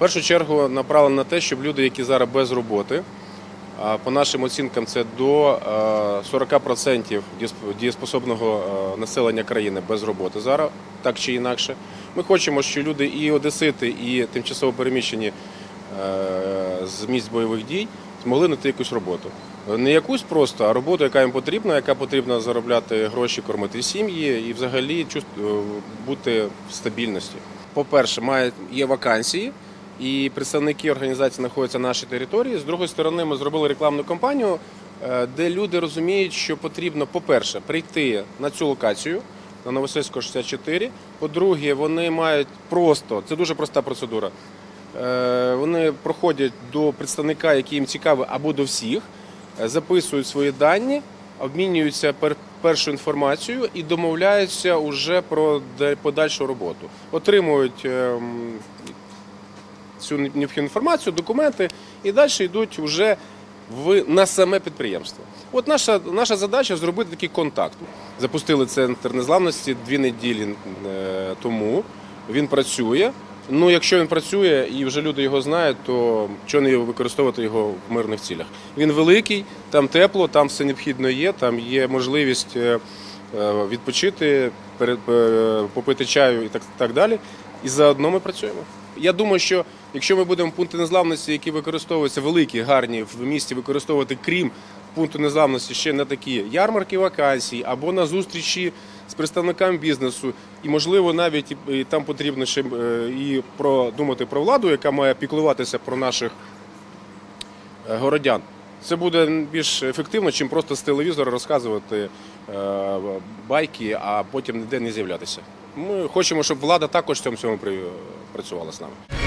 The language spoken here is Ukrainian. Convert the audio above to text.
першу чергу направлено на те, щоб люди, які зараз без роботи, по нашим оцінкам, це до е, 40% дієсп- дієспособного населення країни без роботи зараз, так чи інакше. Ми хочемо, щоб люди і одесити, і тимчасово переміщені е, з місць бойових дій змогли знайти якусь роботу. Не якусь просто, а роботу, яка їм потрібна, яка потрібна заробляти гроші, кормити сім'ї і взагалі е, бути в стабільності. По-перше, є вакансії, і представники організації знаходяться на нашій території. З другої сторони, ми зробили рекламну кампанію, е, де люди розуміють, що потрібно, по-перше, прийти на цю локацію на Новосельського 64. По-друге, вони мають просто, це дуже проста процедура. Е, Вони проходять до представника, який їм цікавий, або до всіх, е, записують свої дані, обмінюються пер- першу інформацію і домовляються уже про подальшу роботу. Отримують ем, цю необхідну інформацію, документи і далі йдуть вже в, на саме підприємство. От наша, наша задача зробити такий контакт. Запустили центр незламності дві неділі е, тому. Він працює. Ну, якщо він працює і вже люди його знають, то чого не використовувати його в мирних цілях? Він великий, там тепло, там все необхідно є, там є можливість е, е, відпочити, попити чаю і так, так далі. І заодно ми працюємо. Я думаю, що якщо ми будемо пункти незламності, які використовуються великі, гарні в місті, використовувати крім пункту незламності ще на такі ярмарки вакансій або на зустрічі з представниками бізнесу, і можливо навіть і, там потрібно ще е, і продумати про владу, яка має піклуватися про наших е, городян. Це буде більш ефективно, чим просто з телевізора розказувати е, байки, а потім ніде не з'являтися. Ми хочемо, щоб влада також в цьому всьому працювала з нами.